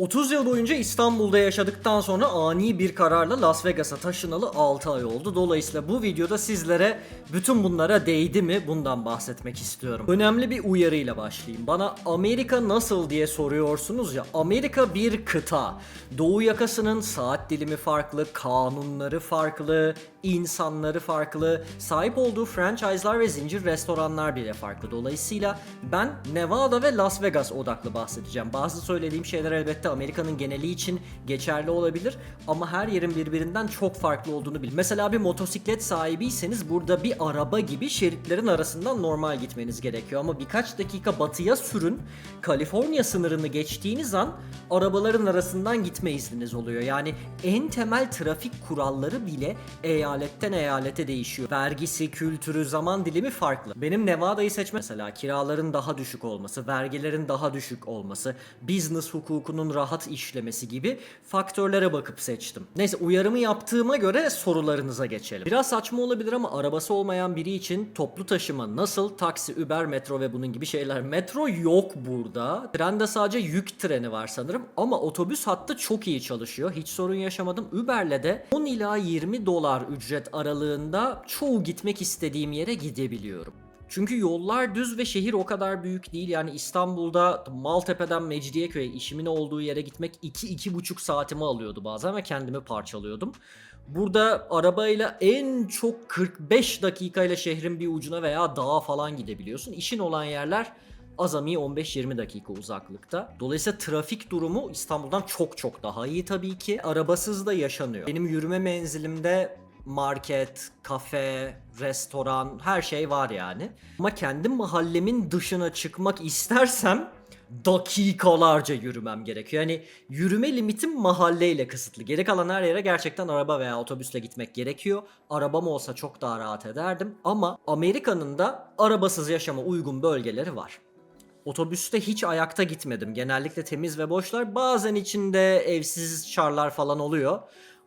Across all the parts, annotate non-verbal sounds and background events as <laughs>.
30 yıl boyunca İstanbul'da yaşadıktan sonra ani bir kararla Las Vegas'a taşınalı 6 ay oldu. Dolayısıyla bu videoda sizlere bütün bunlara değdi mi bundan bahsetmek istiyorum. Önemli bir uyarıyla başlayayım. Bana Amerika nasıl diye soruyorsunuz ya. Amerika bir kıta. Doğu yakasının saat dilimi farklı, kanunları farklı, insanları farklı, sahip olduğu franchise'lar ve zincir restoranlar bile farklı. Dolayısıyla ben Nevada ve Las Vegas odaklı bahsedeceğim. Bazı söylediğim şeyler elbette Amerika'nın geneli için geçerli olabilir ama her yerin birbirinden çok farklı olduğunu bil. Mesela bir motosiklet sahibiyseniz burada bir araba gibi şeritlerin arasından normal gitmeniz gerekiyor ama birkaç dakika batıya sürün. Kaliforniya sınırını geçtiğiniz an arabaların arasından gitme izniniz oluyor. Yani en temel trafik kuralları bile eyaletten eyalete değişiyor. Vergisi, kültürü, zaman dilimi farklı. Benim Nevada'yı seçme mesela kiraların daha düşük olması, vergilerin daha düşük olması, business hukukunun rahat işlemesi gibi faktörlere bakıp seçtim. Neyse uyarımı yaptığıma göre sorularınıza geçelim. Biraz saçma olabilir ama arabası olmayan biri için toplu taşıma nasıl? Taksi, Uber, metro ve bunun gibi şeyler. Metro yok burada. Trende sadece yük treni var sanırım ama otobüs hattı çok iyi çalışıyor. Hiç sorun yaşamadım. Uber'le de 10 ila 20 dolar ücret aralığında çoğu gitmek istediğim yere gidebiliyorum. Çünkü yollar düz ve şehir o kadar büyük değil. Yani İstanbul'da Maltepe'den Mecidiyeköy'e işimin olduğu yere gitmek 2-2,5 saatimi alıyordu bazen ve kendimi parçalıyordum. Burada arabayla en çok 45 dakikayla şehrin bir ucuna veya dağa falan gidebiliyorsun. İşin olan yerler azami 15-20 dakika uzaklıkta. Dolayısıyla trafik durumu İstanbul'dan çok çok daha iyi tabii ki. Arabasız da yaşanıyor. Benim yürüme menzilimde market, kafe, restoran her şey var yani. Ama kendi mahallemin dışına çıkmak istersem dakikalarca yürümem gerekiyor. Yani yürüme limitim mahalleyle kısıtlı. Geri kalan her yere gerçekten araba veya otobüsle gitmek gerekiyor. Arabam olsa çok daha rahat ederdim. Ama Amerika'nın da arabasız yaşama uygun bölgeleri var. Otobüste hiç ayakta gitmedim. Genellikle temiz ve boşlar. Bazen içinde evsiz çarlar falan oluyor.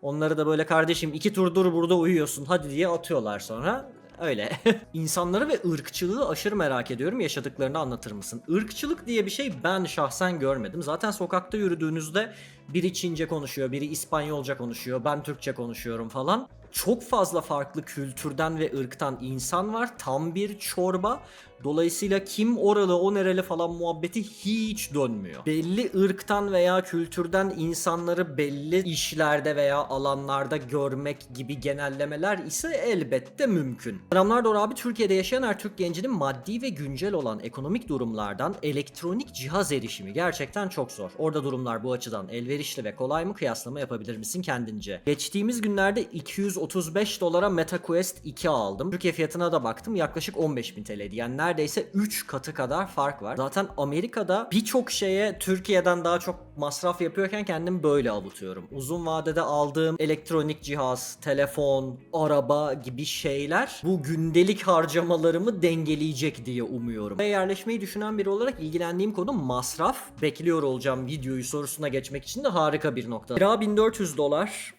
Onları da böyle kardeşim iki tur dur burada uyuyorsun hadi diye atıyorlar sonra. Öyle. <laughs> İnsanları ve ırkçılığı aşırı merak ediyorum. Yaşadıklarını anlatır mısın? Irkçılık diye bir şey ben şahsen görmedim. Zaten sokakta yürüdüğünüzde biri Çince konuşuyor, biri İspanyolca konuşuyor, ben Türkçe konuşuyorum falan. Çok fazla farklı kültürden ve ırktan insan var. Tam bir çorba. Dolayısıyla kim oralı o nereli falan muhabbeti hiç dönmüyor. Belli ırktan veya kültürden insanları belli işlerde veya alanlarda görmek gibi genellemeler ise elbette mümkün. Selamlar Dora abi Türkiye'de yaşayan her Türk gencinin maddi ve güncel olan ekonomik durumlardan elektronik cihaz erişimi gerçekten çok zor. Orada durumlar bu açıdan elverişli ve kolay mı kıyaslama yapabilir misin kendince? Geçtiğimiz günlerde 235 dolara MetaQuest 2 aldım. Türkiye fiyatına da baktım yaklaşık 15.000 TL'ydi. Yani neredeyse 3 katı kadar fark var. Zaten Amerika'da birçok şeye Türkiye'den daha çok masraf yapıyorken kendimi böyle avutuyorum. Uzun vadede aldığım elektronik cihaz, telefon, araba gibi şeyler bu gündelik harcamalarımı dengeleyecek diye umuyorum. Ve yerleşmeyi düşünen biri olarak ilgilendiğim konu masraf. Bekliyor olacağım videoyu sorusuna geçmek için de harika bir nokta. Kira 1400 dolar.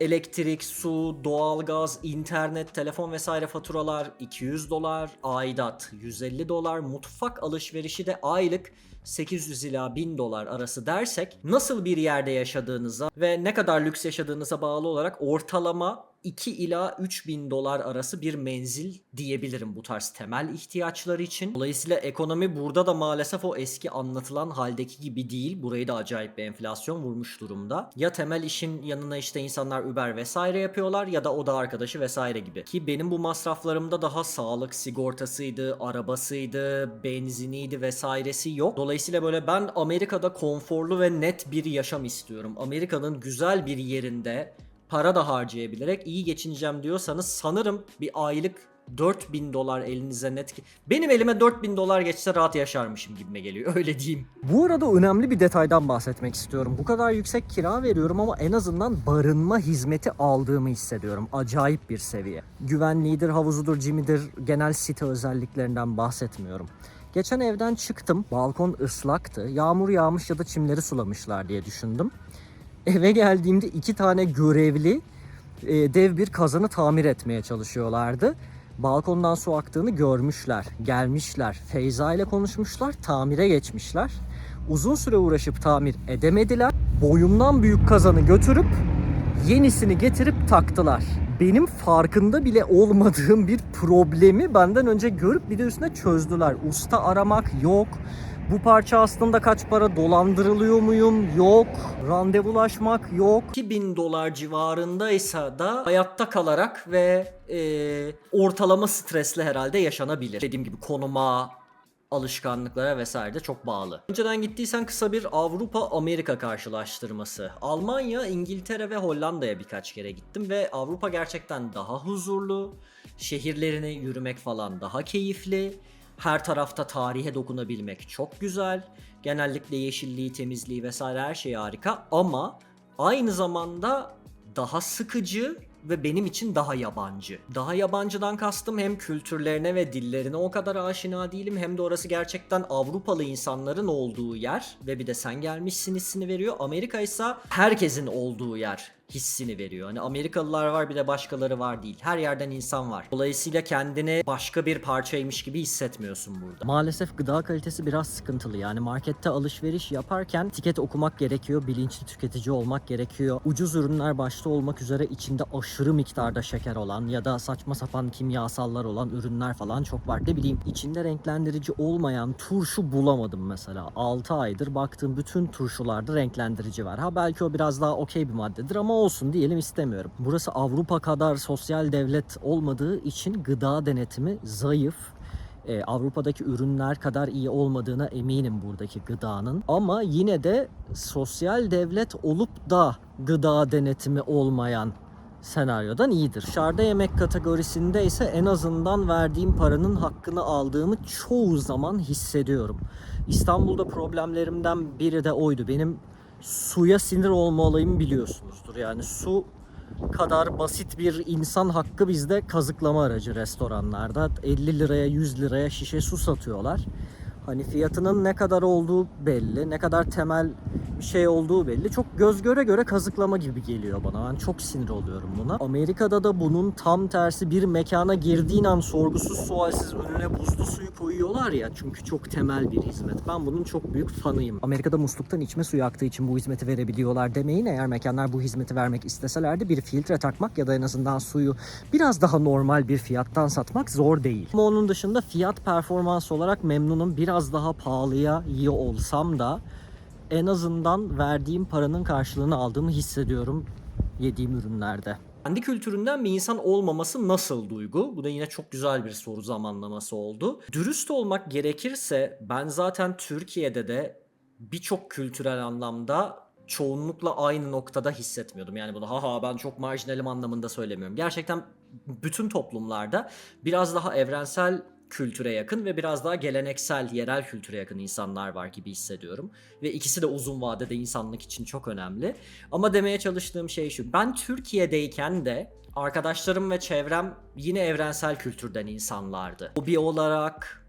Elektrik, su, doğalgaz, internet, telefon vesaire faturalar 200 dolar, aidat 150 dolar, mutfak alışverişi de aylık 800 ila 1000 dolar arası dersek nasıl bir yerde yaşadığınıza ve ne kadar lüks yaşadığınıza bağlı olarak ortalama 2 ila 3000 dolar arası bir menzil diyebilirim bu tarz temel ihtiyaçlar için. Dolayısıyla ekonomi burada da maalesef o eski anlatılan haldeki gibi değil. Burayı da acayip bir enflasyon vurmuş durumda. Ya temel işin yanına işte insanlar Uber vesaire yapıyorlar ya da oda arkadaşı vesaire gibi. Ki benim bu masraflarımda daha sağlık sigortasıydı, arabasıydı, benziniydi vesairesi yok. Dolayısıyla böyle ben Amerika'da konforlu ve net bir yaşam istiyorum. Amerika'nın güzel bir yerinde para da harcayabilerek iyi geçineceğim diyorsanız sanırım bir aylık 4000 dolar elinize net... Benim elime 4000 dolar geçse rahat yaşarmışım gibime geliyor <laughs> öyle diyeyim. Bu arada önemli bir detaydan bahsetmek istiyorum. Bu kadar yüksek kira veriyorum ama en azından barınma hizmeti aldığımı hissediyorum. Acayip bir seviye. Güvenliğidir, havuzudur, cimidir, genel site özelliklerinden bahsetmiyorum. Geçen evden çıktım. Balkon ıslaktı. Yağmur yağmış ya da çimleri sulamışlar diye düşündüm. Eve geldiğimde iki tane görevli e, dev bir kazanı tamir etmeye çalışıyorlardı. Balkondan su aktığını görmüşler, gelmişler, Feyza ile konuşmuşlar, tamire geçmişler. Uzun süre uğraşıp tamir edemediler. Boyumdan büyük kazanı götürüp yenisini getirip taktılar. Benim farkında bile olmadığım bir problemi benden önce görüp bir de üstüne çözdüler. Usta aramak yok. Bu parça aslında kaç para dolandırılıyor muyum? Yok. Randevulaşmak yok. 2000 dolar civarındaysa da hayatta kalarak ve e, ortalama stresle herhalde yaşanabilir. Dediğim gibi konuma, alışkanlıklara vesaire de çok bağlı. Önceden gittiysen kısa bir Avrupa-Amerika karşılaştırması. Almanya, İngiltere ve Hollanda'ya birkaç kere gittim ve Avrupa gerçekten daha huzurlu. Şehirlerini yürümek falan daha keyifli. Her tarafta tarihe dokunabilmek çok güzel. Genellikle yeşilliği, temizliği vesaire her şey harika ama aynı zamanda daha sıkıcı ve benim için daha yabancı. Daha yabancıdan kastım hem kültürlerine ve dillerine o kadar aşina değilim hem de orası gerçekten Avrupalı insanların olduğu yer ve bir de sen gelmişsin hissini veriyor. Amerika ise herkesin olduğu yer hissini veriyor. Hani Amerikalılar var bir de başkaları var değil. Her yerden insan var. Dolayısıyla kendini başka bir parçaymış gibi hissetmiyorsun burada. Maalesef gıda kalitesi biraz sıkıntılı. Yani markette alışveriş yaparken tiket okumak gerekiyor. Bilinçli tüketici olmak gerekiyor. Ucuz ürünler başta olmak üzere içinde aşırı miktarda şeker olan ya da saçma sapan kimyasallar olan ürünler falan çok var. Ne bileyim içinde renklendirici olmayan turşu bulamadım mesela. 6 aydır baktığım bütün turşularda renklendirici var. Ha belki o biraz daha okey bir maddedir ama olsun diyelim istemiyorum. Burası Avrupa kadar sosyal devlet olmadığı için gıda denetimi zayıf. Ee, Avrupa'daki ürünler kadar iyi olmadığına eminim buradaki gıdanın. Ama yine de sosyal devlet olup da gıda denetimi olmayan senaryodan iyidir. Dışarıda yemek kategorisinde ise en azından verdiğim paranın hakkını aldığımı çoğu zaman hissediyorum. İstanbul'da problemlerimden biri de oydu. Benim suya sinir olma olayımı biliyorsunuzdur. Yani su kadar basit bir insan hakkı bizde kazıklama aracı restoranlarda. 50 liraya 100 liraya şişe su satıyorlar. Hani fiyatının ne kadar olduğu belli, ne kadar temel bir şey olduğu belli. Çok göz göre göre kazıklama gibi geliyor bana. Ben çok sinir oluyorum buna. Amerika'da da bunun tam tersi bir mekana girdiğin an sorgusuz sualsiz önüne buzlu suyu koyuyorlar ya. Çünkü çok temel bir hizmet. Ben bunun çok büyük fanıyım. Amerika'da musluktan içme suyu aktığı için bu hizmeti verebiliyorlar demeyin. Eğer mekanlar bu hizmeti vermek isteselerdi bir filtre takmak ya da en azından suyu biraz daha normal bir fiyattan satmak zor değil. Ama onun dışında fiyat performans olarak memnunum. Biraz daha pahalıya iyi olsam da en azından verdiğim paranın karşılığını aldığımı hissediyorum yediğim ürünlerde. Kendi kültüründen bir insan olmaması nasıl duygu? Bu da yine çok güzel bir soru zamanlaması oldu. Dürüst olmak gerekirse ben zaten Türkiye'de de birçok kültürel anlamda çoğunlukla aynı noktada hissetmiyordum. Yani bunu haha ben çok marjinalim anlamında söylemiyorum. Gerçekten bütün toplumlarda biraz daha evrensel kültüre yakın ve biraz daha geleneksel, yerel kültüre yakın insanlar var gibi hissediyorum. Ve ikisi de uzun vadede insanlık için çok önemli. Ama demeye çalıştığım şey şu. Ben Türkiye'deyken de arkadaşlarım ve çevrem yine evrensel kültürden insanlardı. Hobi olarak,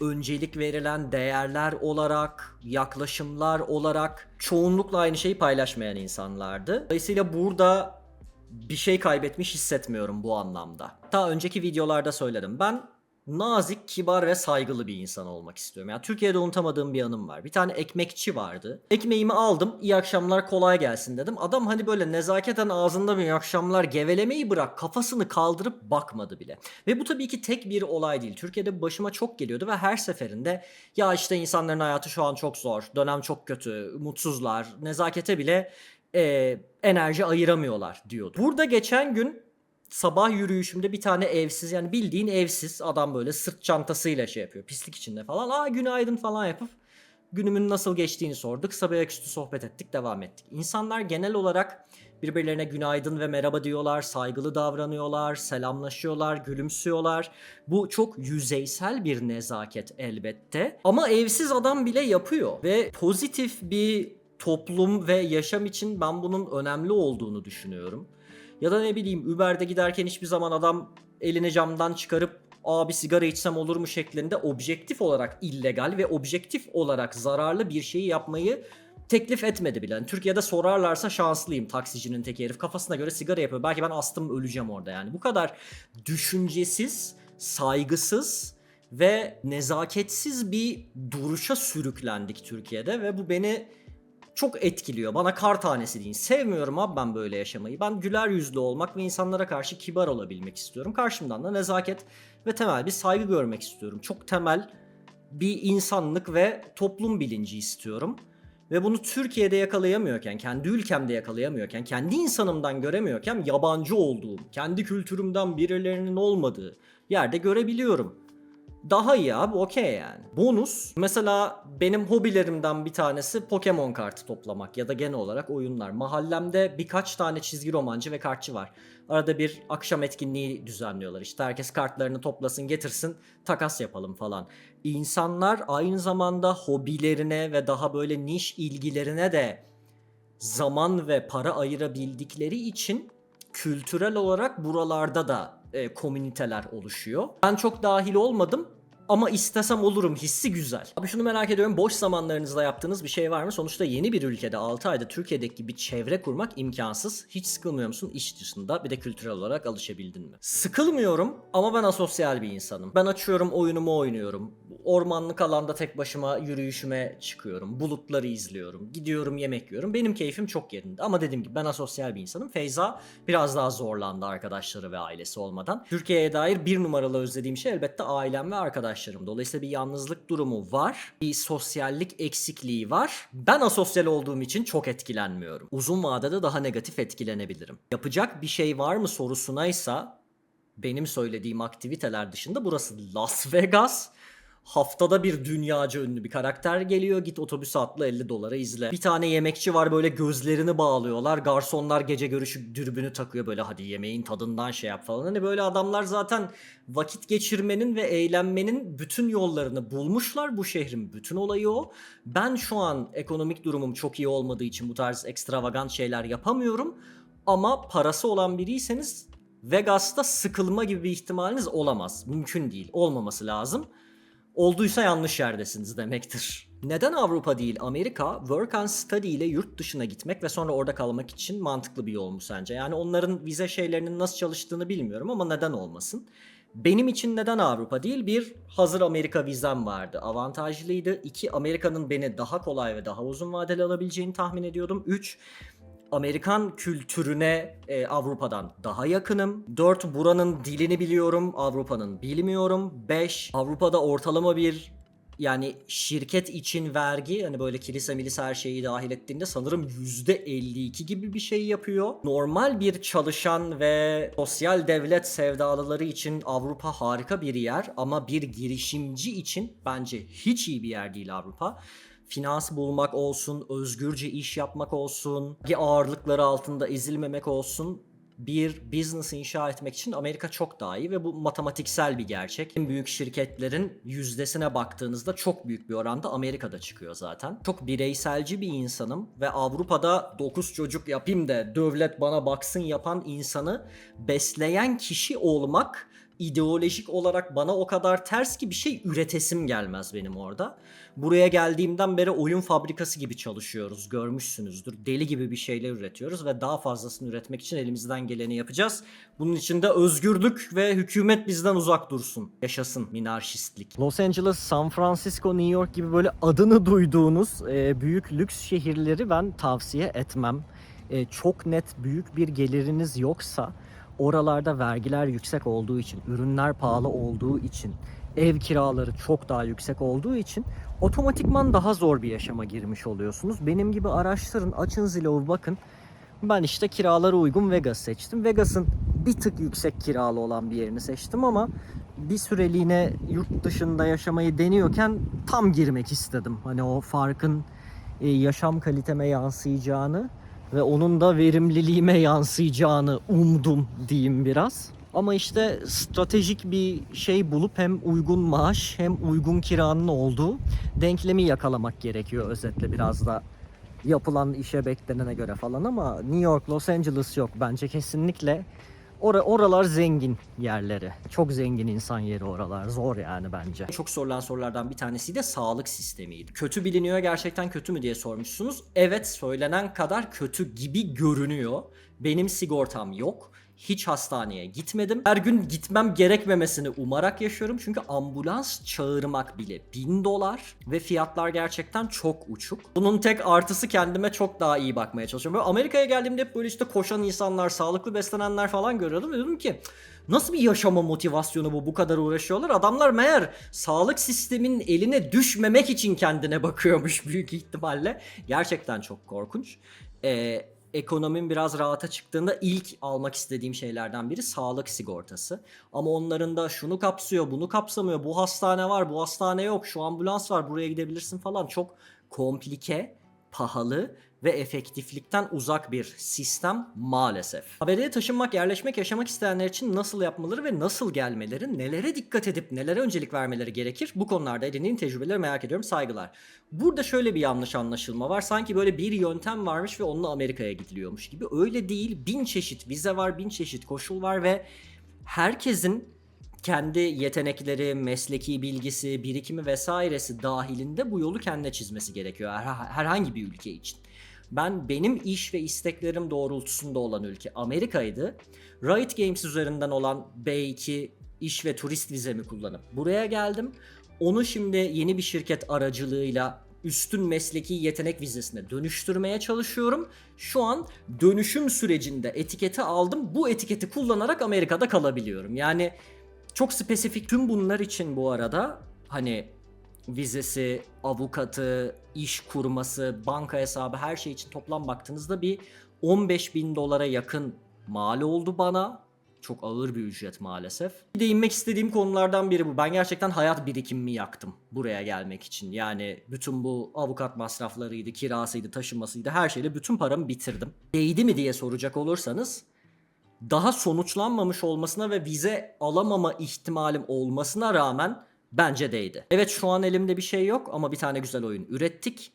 öncelik verilen değerler olarak, yaklaşımlar olarak çoğunlukla aynı şeyi paylaşmayan insanlardı. Dolayısıyla burada bir şey kaybetmiş hissetmiyorum bu anlamda. Daha önceki videolarda söyledim. Ben nazik, kibar ve saygılı bir insan olmak istiyorum. Yani Türkiye'de unutamadığım bir anım var. Bir tane ekmekçi vardı. Ekmeğimi aldım. İyi akşamlar kolay gelsin dedim. Adam hani böyle nezaketen ağzında bir akşamlar gevelemeyi bırak kafasını kaldırıp bakmadı bile. Ve bu tabii ki tek bir olay değil. Türkiye'de başıma çok geliyordu ve her seferinde ya işte insanların hayatı şu an çok zor. Dönem çok kötü. Mutsuzlar. Nezakete bile e, enerji ayıramıyorlar diyordu. Burada geçen gün sabah yürüyüşümde bir tane evsiz yani bildiğin evsiz adam böyle sırt çantasıyla şey yapıyor pislik içinde falan. Aa günaydın falan yapıp günümün nasıl geçtiğini sorduk. Sabah ayaküstü sohbet ettik devam ettik. İnsanlar genel olarak birbirlerine günaydın ve merhaba diyorlar, saygılı davranıyorlar, selamlaşıyorlar, gülümsüyorlar. Bu çok yüzeysel bir nezaket elbette. Ama evsiz adam bile yapıyor ve pozitif bir toplum ve yaşam için ben bunun önemli olduğunu düşünüyorum. Ya da ne bileyim Uber'de giderken hiçbir zaman adam elini camdan çıkarıp abi sigara içsem olur mu şeklinde objektif olarak illegal ve objektif olarak zararlı bir şeyi yapmayı teklif etmedi bile. Yani Türkiye'de sorarlarsa şanslıyım taksicinin tek herif kafasına göre sigara yapıyor. Belki ben astım öleceğim orada yani. Bu kadar düşüncesiz, saygısız ve nezaketsiz bir duruşa sürüklendik Türkiye'de ve bu beni çok etkiliyor. Bana kar tanesi deyin. Sevmiyorum abi ben böyle yaşamayı. Ben güler yüzlü olmak ve insanlara karşı kibar olabilmek istiyorum. Karşımdan da nezaket ve temel bir saygı görmek istiyorum. Çok temel bir insanlık ve toplum bilinci istiyorum. Ve bunu Türkiye'de yakalayamıyorken, kendi ülkemde yakalayamıyorken, kendi insanımdan göremiyorken yabancı olduğum, kendi kültürümden birilerinin olmadığı yerde görebiliyorum. Daha iyi abi okey yani. Bonus mesela benim hobilerimden bir tanesi Pokemon kartı toplamak ya da genel olarak oyunlar. Mahallemde birkaç tane çizgi romancı ve kartçı var. Arada bir akşam etkinliği düzenliyorlar. İşte herkes kartlarını toplasın getirsin takas yapalım falan. İnsanlar aynı zamanda hobilerine ve daha böyle niş ilgilerine de zaman ve para ayırabildikleri için kültürel olarak buralarda da e, komüniteler oluşuyor. Ben çok dahil olmadım ama istesem olurum hissi güzel. Abi şunu merak ediyorum boş zamanlarınızda yaptığınız bir şey var mı? Sonuçta yeni bir ülkede 6 ayda Türkiye'deki gibi çevre kurmak imkansız. Hiç sıkılmıyor musun iş dışında bir de kültürel olarak alışabildin mi? Sıkılmıyorum ama ben asosyal bir insanım. Ben açıyorum oyunumu oynuyorum. Ormanlık alanda tek başıma yürüyüşüme çıkıyorum. Bulutları izliyorum. Gidiyorum yemek yiyorum. Benim keyfim çok yerinde. Ama dediğim gibi ben asosyal bir insanım. Feyza biraz daha zorlandı arkadaşları ve ailesi olmadan. Türkiye'ye dair bir numaralı özlediğim şey elbette ailem ve arkadaşlarım. Dolayısıyla bir yalnızlık durumu var. Bir sosyallik eksikliği var. Ben asosyal olduğum için çok etkilenmiyorum. Uzun vadede daha negatif etkilenebilirim. Yapacak bir şey var mı sorusuna benim söylediğim aktiviteler dışında burası Las Vegas. Haftada bir dünyaca ünlü bir karakter geliyor. Git otobüs atla 50 dolara izle. Bir tane yemekçi var böyle gözlerini bağlıyorlar. Garsonlar gece görüşü dürbünü takıyor böyle hadi yemeğin tadından şey yap falan. Hani böyle adamlar zaten vakit geçirmenin ve eğlenmenin bütün yollarını bulmuşlar. Bu şehrin bütün olayı o. Ben şu an ekonomik durumum çok iyi olmadığı için bu tarz ekstravagant şeyler yapamıyorum. Ama parası olan biriyseniz Vegas'ta sıkılma gibi bir ihtimaliniz olamaz. Mümkün değil. Olmaması lazım. Olduysa yanlış yerdesiniz demektir. Neden Avrupa değil Amerika work and study ile yurt dışına gitmek ve sonra orada kalmak için mantıklı bir yol mu sence? Yani onların vize şeylerinin nasıl çalıştığını bilmiyorum ama neden olmasın? Benim için neden Avrupa değil? Bir, hazır Amerika vizem vardı. Avantajlıydı. İki, Amerika'nın beni daha kolay ve daha uzun vadeli alabileceğini tahmin ediyordum. Üç, Amerikan kültürüne e, Avrupa'dan daha yakınım. 4 buranın dilini biliyorum, Avrupa'nın bilmiyorum. 5 Avrupa'da ortalama bir yani şirket için vergi hani böyle kilise milise her şeyi dahil ettiğinde sanırım %52 gibi bir şey yapıyor. Normal bir çalışan ve sosyal devlet sevdalıları için Avrupa harika bir yer ama bir girişimci için bence hiç iyi bir yer değil Avrupa finans bulmak olsun, özgürce iş yapmak olsun, ağırlıkları altında ezilmemek olsun bir business inşa etmek için Amerika çok daha iyi ve bu matematiksel bir gerçek. En büyük şirketlerin yüzdesine baktığınızda çok büyük bir oranda Amerika'da çıkıyor zaten. Çok bireyselci bir insanım ve Avrupa'da 9 çocuk yapayım da devlet bana baksın yapan insanı besleyen kişi olmak ideolojik olarak bana o kadar ters ki bir şey üretesim gelmez benim orada. Buraya geldiğimden beri oyun fabrikası gibi çalışıyoruz. Görmüşsünüzdür. Deli gibi bir şeyler üretiyoruz ve daha fazlasını üretmek için elimizden geleni yapacağız. Bunun için de özgürlük ve hükümet bizden uzak dursun. Yaşasın minarşistlik. Los Angeles, San Francisco, New York gibi böyle adını duyduğunuz e, büyük lüks şehirleri ben tavsiye etmem. E, çok net büyük bir geliriniz yoksa oralarda vergiler yüksek olduğu için, ürünler pahalı olduğu için, ev kiraları çok daha yüksek olduğu için otomatikman daha zor bir yaşama girmiş oluyorsunuz. Benim gibi araştırın, açın Zillow'u bakın. Ben işte kiralara uygun Vegas seçtim. Vegas'ın bir tık yüksek kiralı olan bir yerini seçtim ama bir süreliğine yurt dışında yaşamayı deniyorken tam girmek istedim. Hani o farkın e, yaşam kaliteme yansıyacağını ve onun da verimliliğime yansıyacağını umdum diyeyim biraz. Ama işte stratejik bir şey bulup hem uygun maaş hem uygun kiranın olduğu denklemi yakalamak gerekiyor özetle biraz da yapılan işe beklenene göre falan ama New York, Los Angeles yok bence kesinlikle. Or oralar zengin yerleri. Çok zengin insan yeri oralar. Zor yani bence. Çok sorulan sorulardan bir tanesi de sağlık sistemiydi. Kötü biliniyor gerçekten kötü mü diye sormuşsunuz. Evet söylenen kadar kötü gibi görünüyor. Benim sigortam yok. Hiç hastaneye gitmedim. Her gün gitmem gerekmemesini umarak yaşıyorum. Çünkü ambulans çağırmak bile 1000 dolar ve fiyatlar gerçekten çok uçuk. Bunun tek artısı kendime çok daha iyi bakmaya çalışıyorum. Böyle Amerika'ya geldiğimde hep böyle işte koşan insanlar, sağlıklı beslenenler falan görüyordum. Ve dedim ki Nasıl bir yaşama motivasyonu bu bu kadar uğraşıyorlar? Adamlar meğer sağlık sistemin eline düşmemek için kendine bakıyormuş büyük ihtimalle. Gerçekten çok korkunç. Ee, ekonomim biraz rahata çıktığında ilk almak istediğim şeylerden biri sağlık sigortası. Ama onların da şunu kapsıyor, bunu kapsamıyor. Bu hastane var, bu hastane yok, şu ambulans var, buraya gidebilirsin falan. Çok komplike, pahalı ve efektiflikten uzak bir sistem maalesef. ABD'ye taşınmak, yerleşmek, yaşamak isteyenler için nasıl yapmaları ve nasıl gelmeleri, nelere dikkat edip nelere öncelik vermeleri gerekir? Bu konularda edindiğim tecrübeleri merak ediyorum. Saygılar. Burada şöyle bir yanlış anlaşılma var. Sanki böyle bir yöntem varmış ve onunla Amerika'ya gidiliyormuş gibi. Öyle değil. Bin çeşit vize var, bin çeşit koşul var ve herkesin kendi yetenekleri, mesleki bilgisi, birikimi vesairesi dahilinde bu yolu kendine çizmesi gerekiyor her- herhangi bir ülke için. Ben benim iş ve isteklerim doğrultusunda olan ülke Amerika'ydı. Riot Games üzerinden olan B2 iş ve turist vizemi kullanıp buraya geldim. Onu şimdi yeni bir şirket aracılığıyla üstün mesleki yetenek vizesine dönüştürmeye çalışıyorum. Şu an dönüşüm sürecinde etiketi aldım. Bu etiketi kullanarak Amerika'da kalabiliyorum. Yani çok spesifik tüm bunlar için bu arada hani vizesi, avukatı, iş kurması, banka hesabı her şey için toplam baktığınızda bir 15 bin dolara yakın mal oldu bana. Çok ağır bir ücret maalesef. Bir de istediğim konulardan biri bu. Ben gerçekten hayat birikimimi yaktım buraya gelmek için. Yani bütün bu avukat masraflarıydı, kirasıydı, taşınmasıydı her şeyle bütün paramı bitirdim. Değdi mi diye soracak olursanız daha sonuçlanmamış olmasına ve vize alamama ihtimalim olmasına rağmen bence değdi. Evet şu an elimde bir şey yok ama bir tane güzel oyun ürettik.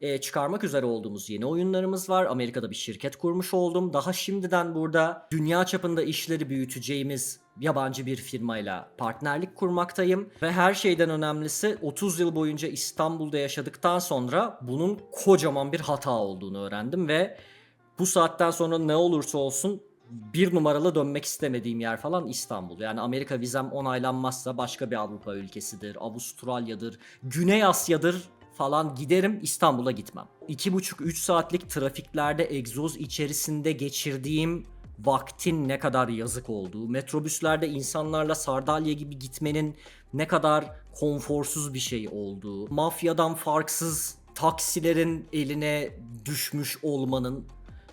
Ee, çıkarmak üzere olduğumuz yeni oyunlarımız var. Amerika'da bir şirket kurmuş oldum. Daha şimdiden burada dünya çapında işleri büyüteceğimiz yabancı bir firmayla partnerlik kurmaktayım. Ve her şeyden önemlisi 30 yıl boyunca İstanbul'da yaşadıktan sonra bunun kocaman bir hata olduğunu öğrendim ve bu saatten sonra ne olursa olsun bir numaralı dönmek istemediğim yer falan İstanbul. Yani Amerika vizem onaylanmazsa başka bir Avrupa ülkesidir, Avustralya'dır, Güney Asya'dır falan giderim İstanbul'a gitmem. 2,5-3 saatlik trafiklerde egzoz içerisinde geçirdiğim vaktin ne kadar yazık olduğu, metrobüslerde insanlarla sardalya gibi gitmenin ne kadar konforsuz bir şey olduğu, mafyadan farksız taksilerin eline düşmüş olmanın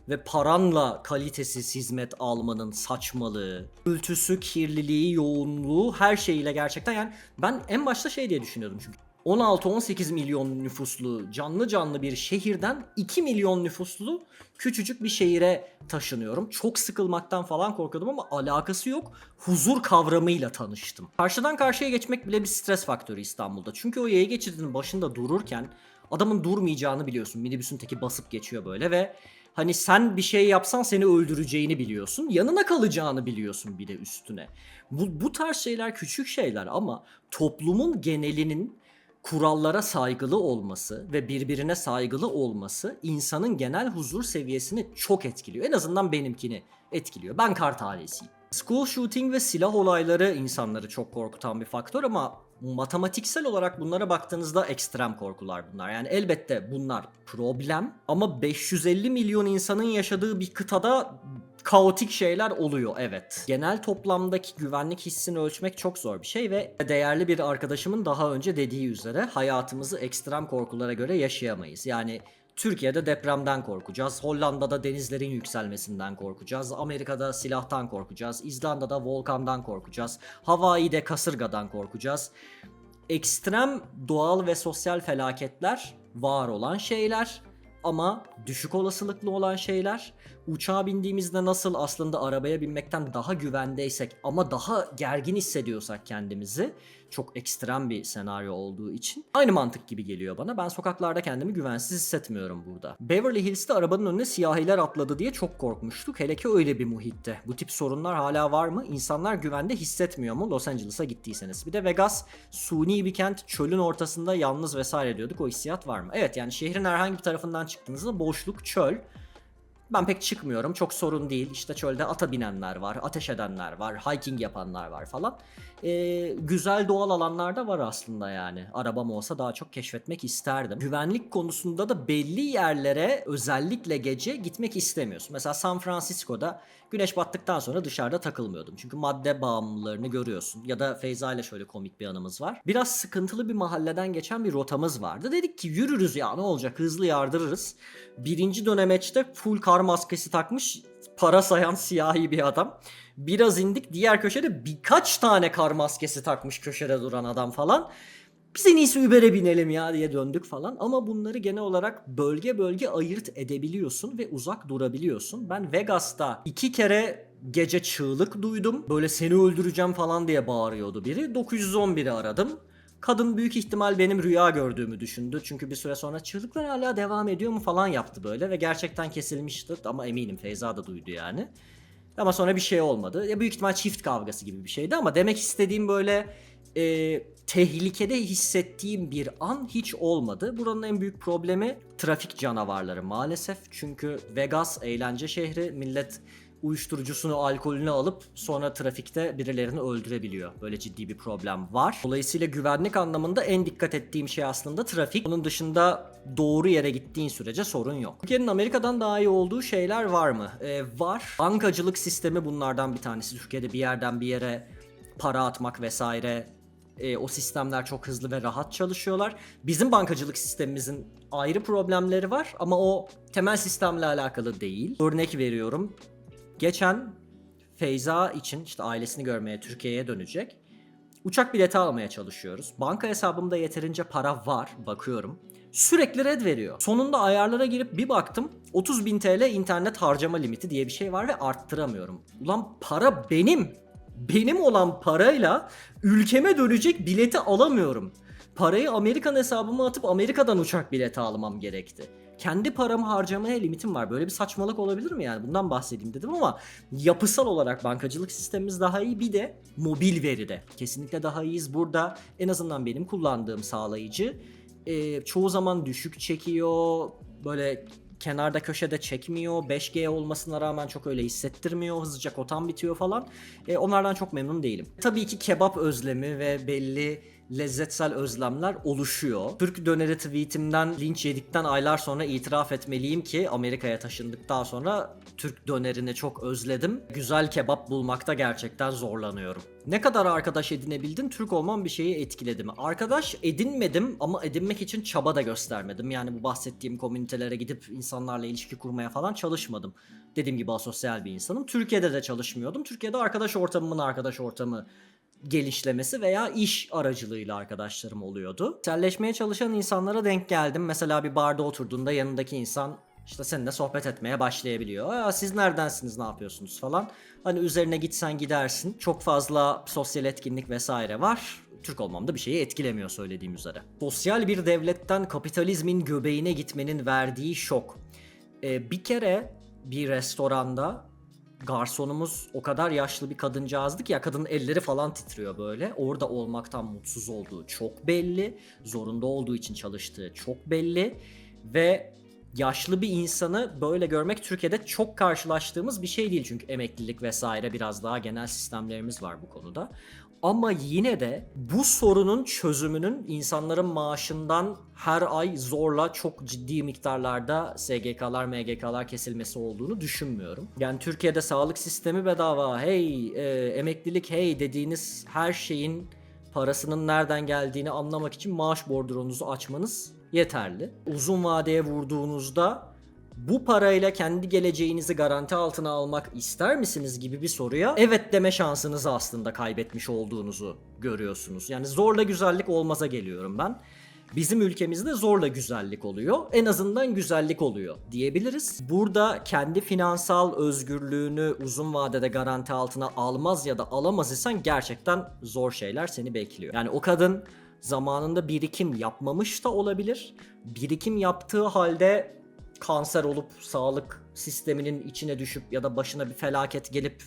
ve paranla kalitesiz hizmet almanın saçmalığı, gürültüsü, kirliliği, yoğunluğu her şeyiyle gerçekten yani ben en başta şey diye düşünüyordum çünkü 16-18 milyon nüfuslu canlı canlı bir şehirden 2 milyon nüfuslu küçücük bir şehire taşınıyorum. Çok sıkılmaktan falan korkuyordum ama alakası yok. Huzur kavramıyla tanıştım. Karşıdan karşıya geçmek bile bir stres faktörü İstanbul'da. Çünkü o yaya geçidinin başında dururken adamın durmayacağını biliyorsun. Minibüsün teki basıp geçiyor böyle ve Hani sen bir şey yapsan seni öldüreceğini biliyorsun. Yanına kalacağını biliyorsun bir de üstüne. Bu, bu tarz şeyler küçük şeyler ama toplumun genelinin kurallara saygılı olması ve birbirine saygılı olması insanın genel huzur seviyesini çok etkiliyor. En azından benimkini etkiliyor. Ben kart ailesiyim. School shooting ve silah olayları insanları çok korkutan bir faktör ama matematiksel olarak bunlara baktığınızda ekstrem korkular bunlar. Yani elbette bunlar problem ama 550 milyon insanın yaşadığı bir kıtada kaotik şeyler oluyor evet. Genel toplamdaki güvenlik hissini ölçmek çok zor bir şey ve değerli bir arkadaşımın daha önce dediği üzere hayatımızı ekstrem korkulara göre yaşayamayız. Yani Türkiye'de depremden korkacağız. Hollanda'da denizlerin yükselmesinden korkacağız. Amerika'da silahtan korkacağız. İzlanda'da volkandan korkacağız. Hawaii'de kasırgadan korkacağız. Ekstrem doğal ve sosyal felaketler var olan şeyler ama düşük olasılıklı olan şeyler. Uçağa bindiğimizde nasıl aslında arabaya binmekten daha güvendeysek ama daha gergin hissediyorsak kendimizi çok ekstrem bir senaryo olduğu için aynı mantık gibi geliyor bana. Ben sokaklarda kendimi güvensiz hissetmiyorum burada. Beverly Hills'te arabanın önüne siyahiler atladı diye çok korkmuştuk. Hele ki öyle bir muhitte. Bu tip sorunlar hala var mı? İnsanlar güvende hissetmiyor mu Los Angeles'a gittiyseniz? Bir de Vegas suni bir kent çölün ortasında yalnız vesaire diyorduk. O hissiyat var mı? Evet yani şehrin herhangi bir tarafından çıktığınızda boşluk, çöl Ben pek çıkmıyorum. Çok sorun değil. İşte çölde ata binenler var, ateş edenler var, hiking yapanlar var falan. Ee, güzel doğal alanlar da var aslında yani. Arabam olsa daha çok keşfetmek isterdim. Güvenlik konusunda da belli yerlere özellikle gece gitmek istemiyorsun. Mesela San Francisco'da güneş battıktan sonra dışarıda takılmıyordum. Çünkü madde bağımlılarını görüyorsun. Ya da Feyza ile şöyle komik bir anımız var. Biraz sıkıntılı bir mahalleden geçen bir rotamız vardı. Dedik ki yürürüz ya ne olacak hızlı yardırırız. Birinci dönemeçte full kar maskesi takmış para sayan siyahi bir adam. Biraz indik diğer köşede birkaç tane kar maskesi takmış köşede duran adam falan. Biz en iyisi Uber'e binelim ya diye döndük falan. Ama bunları genel olarak bölge bölge ayırt edebiliyorsun ve uzak durabiliyorsun. Ben Vegas'ta iki kere gece çığlık duydum. Böyle seni öldüreceğim falan diye bağırıyordu biri. 911'i aradım. Kadın büyük ihtimal benim rüya gördüğümü düşündü. Çünkü bir süre sonra çığlıklar hala devam ediyor mu falan yaptı böyle. Ve gerçekten kesilmişti ama eminim Feyza da duydu yani. Ama sonra bir şey olmadı. Ya büyük ihtimal çift kavgası gibi bir şeydi ama demek istediğim böyle e, tehlikede hissettiğim bir an hiç olmadı. Buranın en büyük problemi trafik canavarları maalesef. Çünkü Vegas eğlence şehri. Millet uyuşturucusunu, alkolünü alıp sonra trafikte birilerini öldürebiliyor. Böyle ciddi bir problem var. Dolayısıyla güvenlik anlamında en dikkat ettiğim şey aslında trafik. Onun dışında doğru yere gittiğin sürece sorun yok. Türkiye'nin Amerika'dan daha iyi olduğu şeyler var mı? Ee, var. Bankacılık sistemi bunlardan bir tanesi. Türkiye'de bir yerden bir yere para atmak vesaire e, o sistemler çok hızlı ve rahat çalışıyorlar. Bizim bankacılık sistemimizin ayrı problemleri var ama o temel sistemle alakalı değil. Örnek veriyorum. Geçen Feyza için işte ailesini görmeye Türkiye'ye dönecek. Uçak bileti almaya çalışıyoruz. Banka hesabımda yeterince para var bakıyorum. Sürekli red veriyor. Sonunda ayarlara girip bir baktım 30 bin TL internet harcama limiti diye bir şey var ve arttıramıyorum. Ulan para benim. Benim olan parayla ülkeme dönecek bileti alamıyorum. Parayı Amerikan hesabıma atıp Amerika'dan uçak bileti almam gerekti. Kendi paramı harcamaya limitim var. Böyle bir saçmalık olabilir mi yani? Bundan bahsedeyim dedim ama yapısal olarak bankacılık sistemimiz daha iyi. Bir de mobil veride. Kesinlikle daha iyiyiz. Burada en azından benim kullandığım sağlayıcı e, çoğu zaman düşük çekiyor. Böyle kenarda köşede çekmiyor. 5G olmasına rağmen çok öyle hissettirmiyor. Hızlıca kotan bitiyor falan. E, onlardan çok memnun değilim. Tabii ki kebap özlemi ve belli lezzetsel özlemler oluşuyor. Türk döneri tweetimden linç yedikten aylar sonra itiraf etmeliyim ki Amerika'ya taşındıktan sonra Türk dönerini çok özledim. Güzel kebap bulmakta gerçekten zorlanıyorum. Ne kadar arkadaş edinebildin? Türk olmam bir şeyi etkiledi mi? Arkadaş edinmedim ama edinmek için çaba da göstermedim. Yani bu bahsettiğim komünitelere gidip insanlarla ilişki kurmaya falan çalışmadım. Dediğim gibi asosyal bir insanım. Türkiye'de de çalışmıyordum. Türkiye'de arkadaş ortamımın arkadaş ortamı gelişlemesi veya iş aracılığıyla arkadaşlarım oluyordu. Sosyalleşmeye çalışan insanlara denk geldim. Mesela bir barda oturduğunda yanındaki insan işte seninle sohbet etmeye başlayabiliyor. Aa, siz neredensiniz ne yapıyorsunuz falan. Hani üzerine gitsen gidersin. Çok fazla sosyal etkinlik vesaire var. Türk olmam da bir şeyi etkilemiyor söylediğim üzere. Sosyal bir devletten kapitalizmin göbeğine gitmenin verdiği şok. Ee, bir kere bir restoranda garsonumuz o kadar yaşlı bir kadıncağızdı ki ya kadının elleri falan titriyor böyle. Orada olmaktan mutsuz olduğu çok belli. Zorunda olduğu için çalıştığı çok belli. Ve yaşlı bir insanı böyle görmek Türkiye'de çok karşılaştığımız bir şey değil. Çünkü emeklilik vesaire biraz daha genel sistemlerimiz var bu konuda. Ama yine de bu sorunun çözümünün insanların maaşından her ay zorla çok ciddi miktarlarda SGK'lar, MGK'lar kesilmesi olduğunu düşünmüyorum. Yani Türkiye'de sağlık sistemi bedava, hey e, emeklilik hey dediğiniz her şeyin parasının nereden geldiğini anlamak için maaş bordronunuzu açmanız yeterli. Uzun vadeye vurduğunuzda bu parayla kendi geleceğinizi garanti altına almak ister misiniz gibi bir soruya evet deme şansınızı aslında kaybetmiş olduğunuzu görüyorsunuz. Yani zorla güzellik olmaza geliyorum ben. Bizim ülkemizde zorla güzellik oluyor. En azından güzellik oluyor diyebiliriz. Burada kendi finansal özgürlüğünü uzun vadede garanti altına almaz ya da alamaz isen gerçekten zor şeyler seni bekliyor. Yani o kadın zamanında birikim yapmamış da olabilir. Birikim yaptığı halde kanser olup sağlık sisteminin içine düşüp ya da başına bir felaket gelip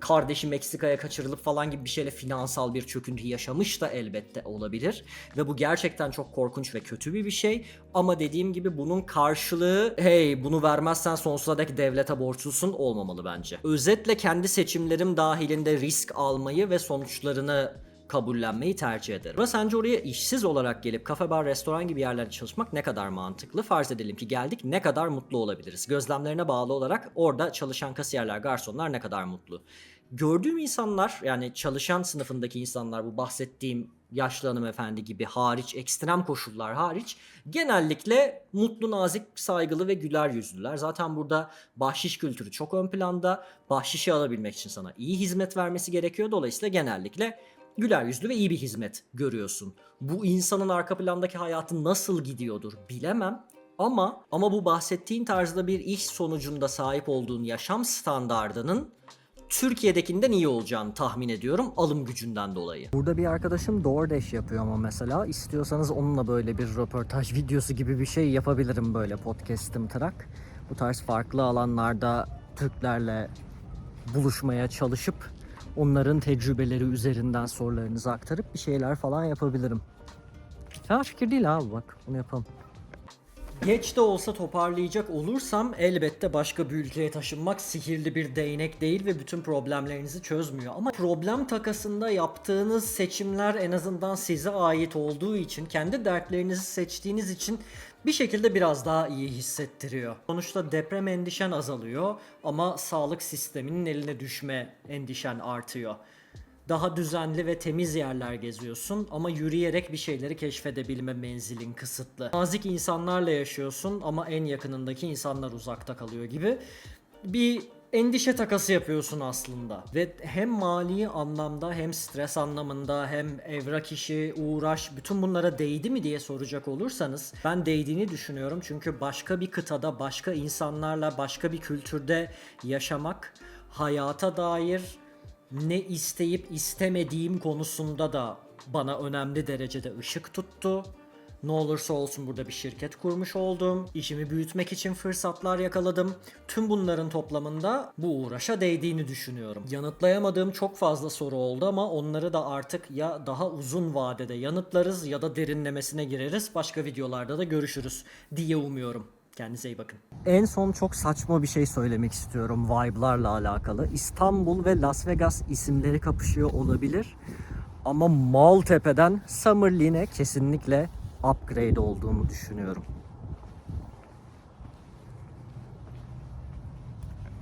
kardeşi Meksika'ya kaçırılıp falan gibi bir şeyle finansal bir çöküntü yaşamış da elbette olabilir. Ve bu gerçekten çok korkunç ve kötü bir bir şey. Ama dediğim gibi bunun karşılığı hey bunu vermezsen sonsuza dek devlete borçlusun olmamalı bence. Özetle kendi seçimlerim dahilinde risk almayı ve sonuçlarını kabullenmeyi tercih ederim. Ama sence oraya işsiz olarak gelip kafe, bar, restoran gibi yerlerde çalışmak ne kadar mantıklı? Farz edelim ki geldik ne kadar mutlu olabiliriz? Gözlemlerine bağlı olarak orada çalışan kasiyerler, garsonlar ne kadar mutlu? Gördüğüm insanlar yani çalışan sınıfındaki insanlar bu bahsettiğim yaşlı hanımefendi gibi hariç ekstrem koşullar hariç genellikle mutlu, nazik, saygılı ve güler yüzlüler. Zaten burada bahşiş kültürü çok ön planda. Bahşişi alabilmek için sana iyi hizmet vermesi gerekiyor. Dolayısıyla genellikle güler yüzlü ve iyi bir hizmet görüyorsun. Bu insanın arka plandaki hayatı nasıl gidiyordur bilemem. Ama ama bu bahsettiğin tarzda bir iş sonucunda sahip olduğun yaşam standardının Türkiye'dekinden iyi olacağını tahmin ediyorum alım gücünden dolayı. Burada bir arkadaşım DoorDash yapıyor ama mesela istiyorsanız onunla böyle bir röportaj videosu gibi bir şey yapabilirim böyle podcast'im trak. Bu tarz farklı alanlarda Türklerle buluşmaya çalışıp onların tecrübeleri üzerinden sorularınızı aktarıp bir şeyler falan yapabilirim. Fena fikir değil abi bak bunu yapalım. Geç de olsa toparlayacak olursam elbette başka bir ülkeye taşınmak sihirli bir değnek değil ve bütün problemlerinizi çözmüyor. Ama problem takasında yaptığınız seçimler en azından size ait olduğu için, kendi dertlerinizi seçtiğiniz için bir şekilde biraz daha iyi hissettiriyor. Sonuçta deprem endişen azalıyor ama sağlık sisteminin eline düşme endişen artıyor daha düzenli ve temiz yerler geziyorsun ama yürüyerek bir şeyleri keşfedebilme menzilin kısıtlı. Nazik insanlarla yaşıyorsun ama en yakınındaki insanlar uzakta kalıyor gibi bir endişe takası yapıyorsun aslında. Ve hem mali anlamda hem stres anlamında hem evrak işi, uğraş bütün bunlara değdi mi diye soracak olursanız ben değdiğini düşünüyorum. Çünkü başka bir kıtada, başka insanlarla, başka bir kültürde yaşamak hayata dair ne isteyip istemediğim konusunda da bana önemli derecede ışık tuttu. Ne olursa olsun burada bir şirket kurmuş oldum. İşimi büyütmek için fırsatlar yakaladım. Tüm bunların toplamında bu uğraşa değdiğini düşünüyorum. Yanıtlayamadığım çok fazla soru oldu ama onları da artık ya daha uzun vadede yanıtlarız ya da derinlemesine gireriz. Başka videolarda da görüşürüz diye umuyorum. Kendinize iyi bakın. En son çok saçma bir şey söylemek istiyorum vibe'larla alakalı. İstanbul ve Las Vegas isimleri kapışıyor olabilir. Ama Maltepe'den Summerlin'e kesinlikle upgrade olduğunu düşünüyorum.